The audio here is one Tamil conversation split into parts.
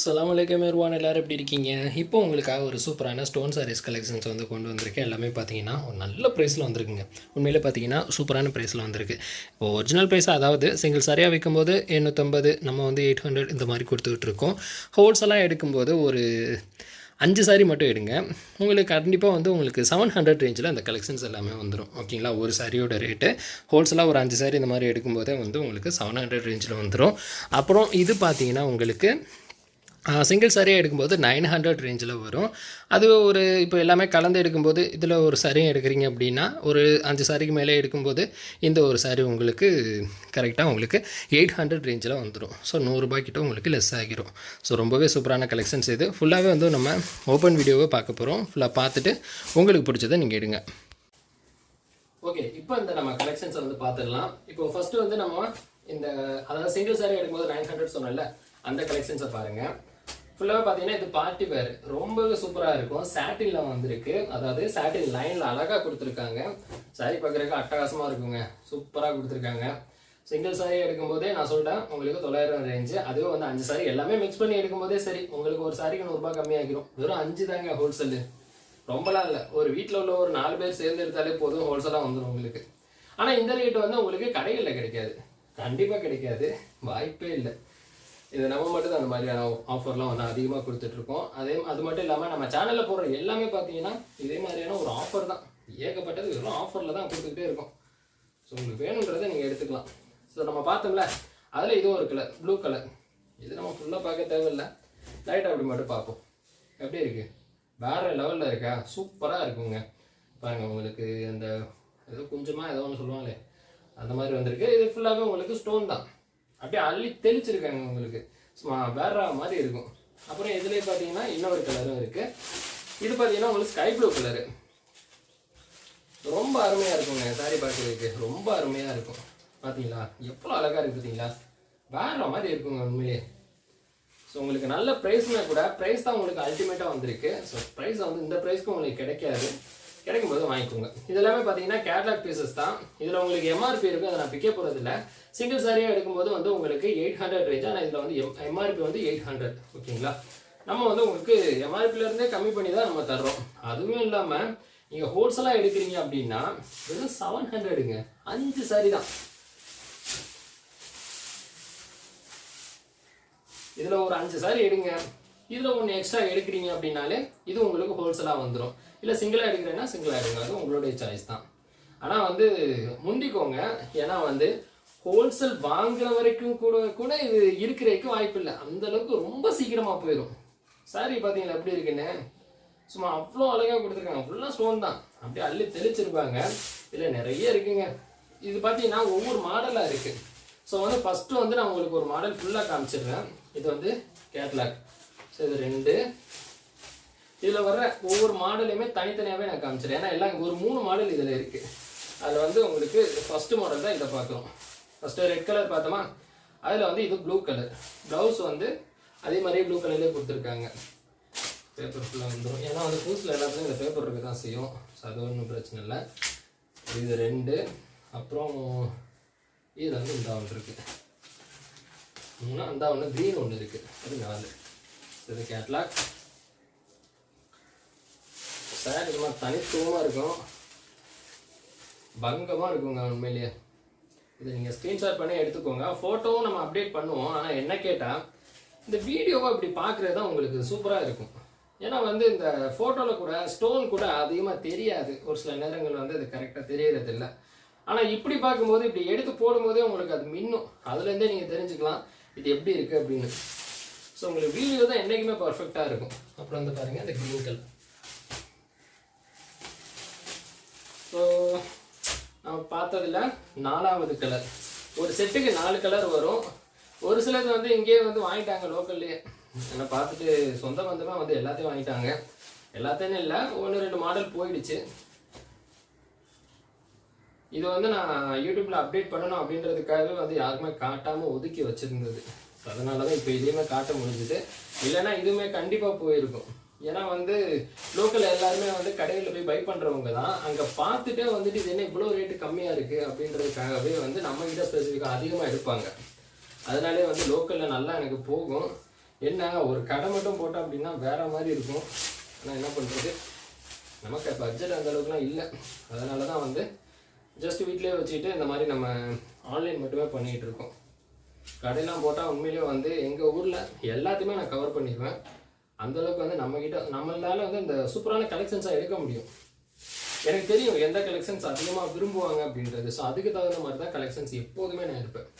சலாம் அலைக்கும் எருவான் எல்லோரும் எப்படி இருக்கீங்க? இப்போ உங்களுக்காக ஒரு சூப்பரான ஸ்டோன் சாரீஸ் கலெக்ஷன்ஸ் வந்து கொண்டு வந்திருக்கேன். எல்லாமே பார்த்தீங்கன்னா ஒரு நல்ல ப்ரைஸில் வந்திருக்குங்க. உண்மையில் பார்த்தீங்கன்னா சூப்பரான ப்ரைஸில் வந்திருக்கு. இப்போ ஒரிஜினல் ப்ரைஸ் அதாவது சிங்கிள் சரியாக விற்கும்போது எண்ணூற்றம்பது நம்ம வந்து எயிட் ஹண்ட்ரட் இந்த மாதிரி கொடுத்துக்கிட்டு இருக்கோம். ஹோல்சேலாக எடுக்கும்போது ஒரு அஞ்சு சாரி மட்டும் எடுங்க. உங்களுக்கு கண்டிப்பாக வந்து உங்களுக்கு செவன் ஹண்ட்ரட் ரேஞ்சில் அந்த கலெக்ஷன்ஸ் எல்லாமே வந்துடும் ஓகேங்களா ஒரு சாரியோட ரேட்டு ஹோல்சேலாக ஒரு அஞ்சு சாரி இந்த மாதிரி எடுக்கும்போதே வந்து உங்களுக்கு செவன் ஹண்ட்ரட் ரேஞ்சில் வந்துடும் அப்புறம் இது பார்த்தீங்கன்னா உங்களுக்கு சிங்கிள் சரியாக எடுக்கும்போது நைன் ஹண்ட்ரட் ரேஞ்சில் வரும். அது ஒரு இப்போ எல்லாமே கலந்து எடுக்கும்போது இதில் ஒரு சரியும் எடுக்கிறீங்க அப்படின்னா ஒரு அஞ்சு சாரிக்கு மேலே எடுக்கும்போது இந்த ஒரு சாரி உங்களுக்கு கரெக்டாக உங்களுக்கு எயிட் ஹண்ட்ரட் ரேஞ்சில் வந்துடும் ஸோ நூறுரூபாய்க்கிட்ட உங்களுக்கு லெஸ் ஆகிரும். ஸோ ரொம்பவே சூப்பரான கலெக்ஷன்ஸ் இது. ஃபுல்லாகவே வந்து நம்ம ஓப்பன் வீடியோவை பார்க்க போகிறோம் ஃபுல்லாக பார்த்துட்டு உங்களுக்கு பிடிச்சதை நீங்கள் எடுங்க. ஓகே இப்போ இந்த நம்ம கலெக்ஷன்ஸை வந்து பார்த்துடலாம். இப்போ ஃபஸ்ட்டு வந்து நம்ம இந்த அதாவது சிங்கிள் சாரி எடுக்கும்போது நைன் ஹண்ட்ரட் சொன்னல அந்த கலெக்ஷன்ஸை பாருங்கள் ஃபுல்லாக பார்த்தீங்கன்னா இது பார்ட்டி வேர் ரொம்பவே சூப்பராக இருக்கும். சாட்டினில் வந்திருக்கு. அதாவது சாட்டின் லைனில் அழகாக கொடுத்துருக்காங்க. சாரி பார்க்குறதுக்கு அட்டகாசமாக இருக்குங்க. சூப்பராக கொடுத்துருக்காங்க. சிங்கிள் சாரி எடுக்கும்போதே நான் சொல்லிட்டேன் உங்களுக்கு தொள்ளாயிரம் ரேஞ்சு அதுவே வந்து அஞ்சு சாரி எல்லாமே மிக்ஸ் பண்ணி எடுக்கும்போதே சரி உங்களுக்கு ஒரு சாரிக்கு நூறுரூபா கம்மியாகிரும். வெறும் அஞ்சு தாங்க ஹோல்சேலு ரொம்பலாம் இல்லை. ஒரு வீட்டில் உள்ள ஒரு நாலு பேர் சேர்ந்து எடுத்தாலே போதும் ஹோல்சேலாக வந்துடும் உங்களுக்கு. ஆனால் இந்த ரேட் வந்து உங்களுக்கு கடைகளில் கிடைக்காது. கண்டிப்பாக கிடைக்காது. வாய்ப்பே இல்லை. இது நம்ம மட்டும் தான் அந்த மாதிரியான ஆஃபர்லாம் வந்து அதிகமாக கொடுத்துட்ருக்கோம். அதே அது மட்டும் இல்லாமல் நம்ம சேனலில் போடுற எல்லாமே பார்த்தீங்கன்னா இதே மாதிரியான ஒரு ஆஃபர் தான். ஏகப்பட்டது வெறும் ஆஃபரில் தான் கொடுத்துக்கிட்டே இருக்கும். ஸோ உங்களுக்கு வேணுன்றதை நீங்கள் எடுத்துக்கலாம். ஸோ நம்ம பார்த்தோம்ல அதில் இதுவும் ஒரு கலர் ப்ளூ கலர் இது நம்ம ஃபுல்லாக பார்க்க தேவையில்லை. லைட் அப்படி மட்டும் பார்ப்போம். எப்படி இருக்குது வேற லெவலில் இருக்கா? சூப்பராக இருக்குங்க. பாருங்கள் உங்களுக்கு அந்த ஏதோ கொஞ்சமாக ஏதோ ஒன்று சொல்லுவாங்களே அந்த மாதிரி வந்திருக்கு. இது ஃபுல்லாகவே உங்களுக்கு ஸ்டோன் தான். அப்படியே அள்ளி தெளிச்சிருக்காங்க உங்களுக்கு. வேற மாதிரி இருக்கும். அப்புறம் இதுலேயே பார்த்தீங்கன்னா இன்னொரு கலரும் இருக்குது இது பார்த்தீங்கன்னா உங்களுக்கு ஸ்கை ப்ளூ கலரு ரொம்ப அருமையாக இருக்குங்க சாரி பார்க்குறதுக்கு. ரொம்ப அருமையாக இருக்கும். பார்த்தீங்களா எவ்வளோ அழகாக இருக்குது பார்த்தீங்களா வேற மாதிரி இருக்குங்க உண்மையிலேயே ஸோ உங்களுக்கு நல்ல ப்ரைஸ்னா கூட ப்ரைஸ் தான் உங்களுக்கு அல்டிமேட்டாக வந்திருக்கு. ஸோ ப்ரைஸ் வந்து இந்த ப்ரைஸ்க்கு உங்களுக்கு கிடைக்காது. கிடைக்கும் போது வாங்கிக்கோங்க. இதெல்லாமே பார்த்தீங்கன்னா கேட்லாக் பீசஸ் தான். இதில் உங்களுக்கு எம்ஆர்பி இருக்குது அதை நான் பிக்க போகிறதில்ல சிங்கிள் சாரியாக எடுக்கும்போது வந்து உங்களுக்கு எயிட் ஹண்ட்ரட் ரேஞ்ச் ஆனால் இதில் வந்து எம் எம்ஆர்பி வந்து எயிட் ஹண்ட்ரட் ஓகேங்களா? நம்ம வந்து உங்களுக்கு எம்ஆர்பிலேருந்தே கம்மி பண்ணி தான் நம்ம தர்றோம். அதுவும் இல்லாமல் நீங்கள் ஹோல்சேலாக எடுக்கிறீங்க அப்படின்னா வெறும் செவன் ஹண்ட்ரடுங்க அஞ்சு சாரி தான். இதில் ஒரு அஞ்சு சாரி எடுங்க. இதில் ஒன்று எக்ஸ்ட்ரா எடுக்கிறீங்க அப்படின்னாலே இது உங்களுக்கு ஹோல்சேலாக வந்துடும் இல்லை சிங்கிளாக எடுக்கிறேன்னா சிங்கிளாக எடுங்க அது உங்களுடைய சாய்ஸ் தான். ஆனால் வந்து முந்திக்கோங்க. ஏன்னா வந்து ஹோல்சேல் வாங்குற வரைக்கும் கூட கூட இது இருக்கிறதுக்கு வாய்ப்பு இல்லை. அந்த அளவுக்கு ரொம்ப சீக்கிரமாக போயிடும் சாரி பார்த்தீங்களா எப்படி இருக்குன்னு? சும்மா அவ்வளோ அழகாக கொடுத்துருக்காங்க. ஃபுல்லாக ஸ்டோன் தான். அப்படியே அள்ளி தெளிச்சிருப்பாங்க. இதில் நிறைய இருக்குங்க. இது பார்த்தீங்கன்னா ஒவ்வொரு மாடலாக இருக்குது ஸோ வந்து ஃபஸ்ட்டு வந்து நான் உங்களுக்கு ஒரு மாடல் ஃபுல்லாக காமிச்சிடுறேன். இது வந்து கேட்லாக் ஸோ இது ரெண்டு இதில் வர்ற ஒவ்வொரு மாடலையுமே தனித்தனியாகவே நான் காமிச்சிடுறேன். ஏன்னா எல்லாம் ஒரு மூணு மாடல் இதில் இருக்குது அதில் வந்து உங்களுக்கு ஃபஸ்ட்டு மாடல் தான் இதை பார்க்குறோம் ஃபஸ்ட்டு ரெட் கலர் பார்த்தோமா? அதில் வந்து இது ப்ளூ கலர் ப்ளவுஸ் வந்து அதே மாதிரியே ப்ளூ கலர்லேயே கொடுத்துருக்காங்க. பேப்பர் ஃபுல்லாக வந்துடும் ஏன்னா வந்து பூஸில் எல்லாத்துலையும் இந்த பேப்பர் இருக்க தான் செய்யும். ஸோ அது ஒன்றும் பிரச்சனை இல்லை. இது ரெண்டு. அப்புறம் இதில் வந்து இந்த ஒன்று இருக்குது மூணு அந்த ஒன்று க்ரீன் ஒன்று இருக்குது அது நாலு. இது கேட்லாக். சார் மாதிரி தனித்துவமாக இருக்கும். பங்கமாக இருக்குங்க உண்மையிலேயே. இதை நீங்கள் ஸ்க்ரீன்ஷாட் பண்ணி எடுத்துக்கோங்க. ஃபோட்டோவும் நம்ம அப்டேட் பண்ணுவோம். ஆனால் என்ன கேட்டால் இந்த வீடியோவை இப்படி பார்க்குறது தான் உங்களுக்கு சூப்பராக இருக்கும். ஏன்னா வந்து இந்த ஃபோட்டோவில் கூட ஸ்டோன் கூட அதிகமாக தெரியாது. ஒரு சில நேரங்கள் வந்து அது கரெக்டாக தெரியறது இல்லை ஆனால் இப்படி பார்க்கும்போது இப்படி எடுத்து போடும்போதே உங்களுக்கு அது மின்னும். அதுலேருந்தே நீங்கள் தெரிஞ்சுக்கலாம். இது எப்படி இருக்குது அப்படின்னு. ஸோ உங்களுக்கு வீடியோ தான் என்றைக்குமே பர்ஃபெக்டாக இருக்கும். அப்புறம் வந்து பாருங்கள் இந்த க்ரீன் கலர் ஸோ நம்ம பார்த்ததுல நாலாவது கலர் ஒரு செட்டுக்கு நாலு கலர் வரும். ஒரு சிலது வந்து இங்கேயே வந்து வாங்கிட்டாங்க லோக்கல்லையே என்னை பார்த்துட்டு சொந்த பந்தமாக வந்து எல்லாத்தையும் வாங்கிட்டாங்க. எல்லாத்தையும் இல்லை ஒன்று ரெண்டு மாடல் போயிடுச்சு. இது வந்து நான் யூடியூப்பில் அப்டேட் பண்ணணும் அப்படின்றதுக்காகவே வந்து யாருக்குமே காட்டாமல் ஒதுக்கி வச்சுருந்தது. அதனால தான் இப்போ இதையுமே காட்ட முடிஞ்சுது. இல்லைன்னா இதுவுமே கண்டிப்பாக போயிருக்கும். ஏன்னா வந்து லோக்கல் எல்லாருமே வந்து கடையில் போய் பை பண்ணுறவங்க தான். அங்கே பார்த்துட்டே வந்துட்டு இது என்ன இவ்வளோ ரேட்டு கம்மியாக இருக்குது அப்படின்றதுக்காகவே வந்து நம்ம கிட்ட ஸ்பெசிஃபிக்காக அதிகமாக எடுப்பாங்க. அதனாலே வந்து லோக்கலில் நல்லா எனக்கு போகும். என்ன ஒரு கடை மட்டும் போட்டோம் அப்படின்னா வேற மாதிரி இருக்கும். ஆனால் என்ன பண்ணுறது நமக்கு பட்ஜெட் அந்த அளவுக்குலாம் இல்லை. அதனால தான் வந்து ஜஸ்ட் வீட்டிலே வச்சுக்கிட்டு இந்த மாதிரி நம்ம ஆன்லைன் மட்டுமே பண்ணிகிட்டு இருக்கோம். கடையெல்லாம் போட்டால் உண்மையிலேயே வந்து எங்கள் ஊரில் எல்லாத்தையுமே நான் கவர் பண்ணிடுவேன். அந்தளவுக்கு வந்து நம்மக்கிட்ட நம்மளால வந்து இந்த சூப்பரான கலெக்ஷன்ஸாக எடுக்க முடியும். எனக்கு தெரியும் எந்த கலெக்ஷன்ஸ் அதிகமாக விரும்புவாங்க அப்படின்றது. ஸோ அதுக்கு தகுந்த மாதிரி தான் கலெக்ஷன்ஸ் எப்போதுமே நான் எடுப்பேன்.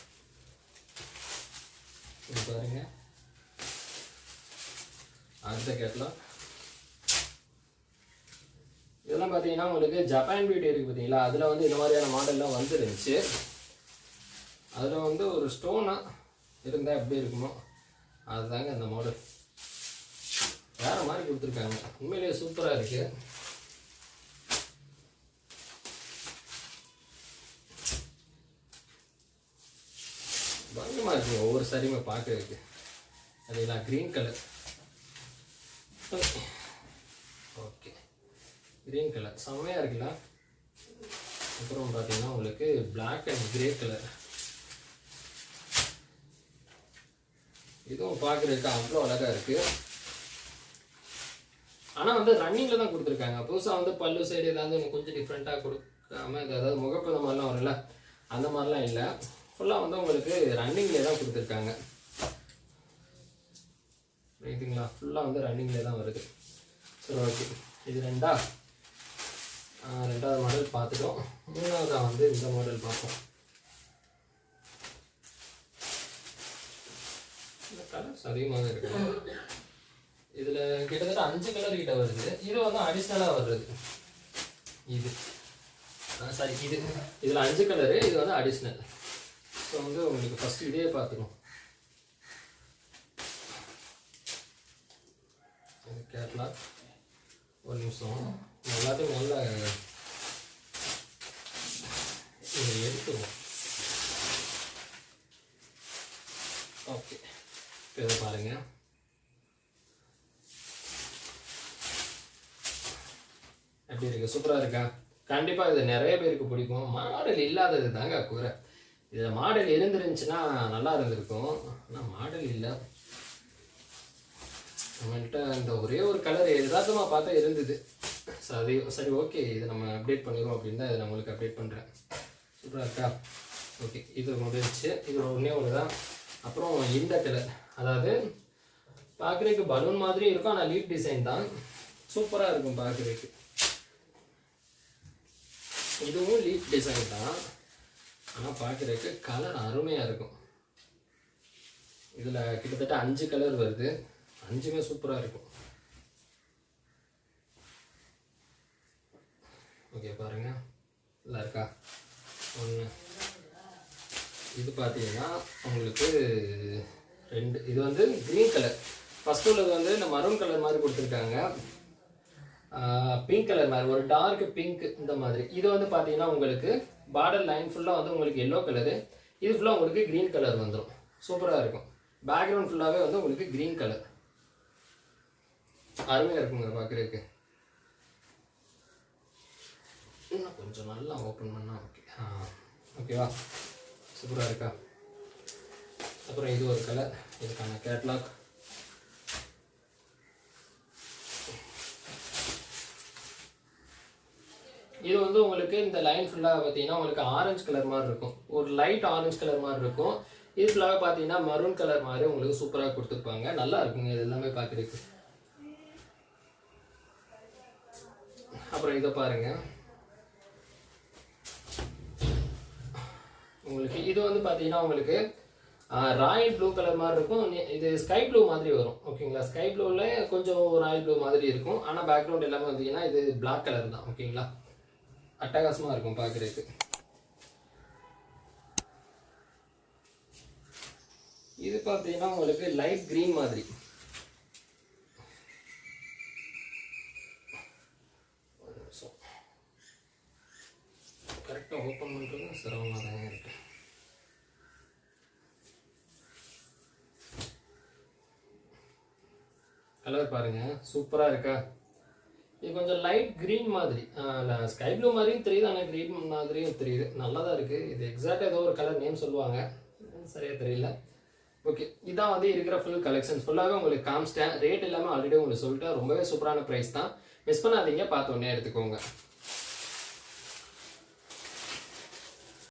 பாருங்க. அடுத்த கேட்கலாம். இதெல்லாம் பார்த்தீங்கன்னா உங்களுக்கு ஜப்பான் பியூட்டி இருக்குது பார்த்தீங்களா அதில் வந்து இந்த மாதிரியான மாடல்லாம் வந்துருந்துச்சு. அதில் வந்து ஒரு ஸ்டோனாக இருந்தால் எப்படி இருக்குமோ அதுதாங்க அந்த மாடல் வேற மாதிரி கொடுத்துருக்காங்க. உண்மையிலேயே சூப்பராக இருக்குது பயங்கரமாக இருக்குங்க ஒவ்வொரு சாரியுமே பார்க்கறதுக்கு அதுங்களா green colour okay green colour செம்மையாக இருக்குல்ல? அப்புறம் பார்த்தீங்கன்னா உங்களுக்கு பிளாக் அண்ட் கிரே கலர் இதுவும் பார்க்குறதுக்கு அவ்வளோ அழகாக இருக்குது ஆனால் வந்து ரன்னிங்கில் தான் கொடுத்துருக்காங்க. புதுசாக வந்து பல்லு சைடு ஏதாவது கொஞ்சம் டிஃப்ரெண்ட்டாக கொடுக்காம இது அதாவது முகப்பு இந்த மாதிரிலாம் வரும்ல அந்த மாதிரிலாம் இல்லை. ஃபுல்லாக வந்து உங்களுக்கு ரன்னிங்லேயே தான் கொடுத்துருக்காங்க. ரைட்டுங்களா ஃபுல்லாக வந்து ரன்னிங்லேயே தான் வருது. சரி ஓகே இது ரெண்டா? ரெண்டாவது மாடல் பார்த்துட்டோம். மூணாவதாக வந்து இந்த மாடல் பார்ப்போம். இந்த கலர்ஸ் அதிகமாக இருக்குது இருக்கு. இதில் கிட்டத்தட்ட அஞ்சு கலர் கிட்ட வருது. இது வந்து அடிஷ்னலாக வருது இது. சாரி இது. இதில் அஞ்சு கலரு இது வந்து அடிஷ்னல் ஸோ வந்து உங்களுக்கு ஃபஸ்ட்டு இதே பார்த்துருவோம் கேரளா. ஒரு நிமிஷம். எல்லாத்தையும் நல்லா இதை எடுத்துருவோம் ஓகே இதை பாருங்கள் எப்படி இருக்கு? சூப்பராக இருக்கா? கண்டிப்பாக இது நிறைய பேருக்கு பிடிக்கும். மாடல் இல்லாதது தாங்க குறை. இதில் மாடல் இருந்துருந்துச்சுன்னா நல்லா இருந்திருக்கும். ஆனால் மாடல் இல்லை. நம்மள்கிட்ட இந்த ஒரே ஒரு கலர் எதார்த்தமாக பார்த்தா இருந்தது. சரி சரி ஓகே இதை நம்ம அப்டேட் பண்ணிடுவோம் அப்படின்னு தான் இதை நான் உங்களுக்கு அப்டேட் பண்ணுறேன் சூப்பராக இருக்கா? ஓகே இது முடிஞ்சிச்சு. இது ஒன்றே ஒன்று தான் அப்புறம் இந்த கலர் அதாவது பார்க்குறதுக்கு பலூன் மாதிரி இருக்கும். ஆனால் லீஃப் டிசைன் தான். சூப்பராக இருக்கும் பார்க்குறதுக்கு. இதுவும் லீஃப் டிசைன் தான். ஆனால் பார்க்குறதுக்கு கலர் அருமையாக இருக்கும். இதில் கிட்டத்தட்ட அஞ்சு கலர் வருது. அஞ்சுமே சூப்பராக இருக்கும். ஓகே பாருங்க. நல்லா இருக்கா? ஒன்று இது பார்த்தீங்கன்னா உங்களுக்கு ரெண்டு இது வந்து க்ரீன் கலர் ஃபஸ்ட்டு உள்ளது வந்து இந்த மரூன் கலர் மாதிரி கொடுத்துருக்காங்க. பிங்க் கலர் மாதிரி ஒரு டார்க் பிங்க் இந்த மாதிரி. இது வந்து பார்த்தீங்கன்னா உங்களுக்கு பார்டர் லைன் ஃபுல்லாக வந்து உங்களுக்கு எல்லோ கலரு இது ஃபுல்லாக உங்களுக்கு க்ரீன் கலர் வந்துடும் சூப்பராக இருக்கும். பேக்ரவுண்ட் ஃபுல்லாகவே வந்து உங்களுக்கு க்ரீன் கலர் அருமையாக இருக்குங்க பார்க்குறதுக்கு இன்னும் கொஞ்சம் நல்லா ஓப்பன் பண்ணால் ஓகே ஆ ஓகேவா சூப்பராக இருக்கா? அப்புறம் இது ஒரு கலர் இதுக்கான கேட்லாக் இது வந்து உங்களுக்கு இந்த லைன் ஃபுல்லாக பார்த்தீங்கன்னா உங்களுக்கு ஆரஞ்சு கலர் மாதிரி இருக்கும். ஒரு லைட் ஆரஞ்சு கலர் மாதிரி இருக்கும். இது ஃபுல்லாக பார்த்தீங்கன்னா மரூன் கலர் மாதிரி உங்களுக்கு சூப்பராக கொடுத்துருப்பாங்க. நல்லா இருக்குங்க இது எல்லாமே பார்க்குறதுக்கு அப்புறம் இதை பாருங்க. உங்களுக்கு இது வந்து பார்த்தீங்கன்னா உங்களுக்கு ராயல் ப்ளூ கலர் மாதிரி இருக்கும். இது ஸ்கை ப்ளூ மாதிரி வரும். ஓகேங்களா ஸ்கை ப்ளூவில் கொஞ்சம் ராயல் ப்ளூ மாதிரி இருக்கும். ஆனால் பேக்ரவுண்ட் எல்லாமே வந்தீங்கன்னா இது பிளாக் கலர் தான். ஓகேங்களா அட்டகாசமாக இருக்கும் பார்க்குறதுக்கு இது பார்த்தீங்கன்னா உங்களுக்கு லைட் க்ரீன் மாதிரி. கரெக்டாக ஓப்பன் பண்ணுறது சிரமமாக தான் இருக்கு. கலர் பாருங்க. சூப்பராக இருக்கா? இது கொஞ்சம் லைட் க்ரீன் மாதிரி. ஸ்கை ப்ளூ மாதிரியும் தெரியுது ஆனால் க்ரீன் மாதிரியும் தெரியுது. நல்லா தான் இருக்குது இது எக்ஸாக்டாக ஏதோ ஒரு கலர் நேம் சொல்லுவாங்க. சரியாக தெரியல. ஓகே இதான் வந்து இருக்கிற ஃபுல் கலெக்ஷன்ஸ் ஃபுல்லாகவே உங்களுக்கு காமிச்சிட்டேன். ரேட் இல்லாமல் ஆல்ரெடி உங்களுக்கு சொல்லிட்டேன். ரொம்பவே சூப்பரான ப்ரைஸ் தான். மிஸ் பண்ணாதீங்க. பார்த்து உடனே எடுத்துக்கோங்க.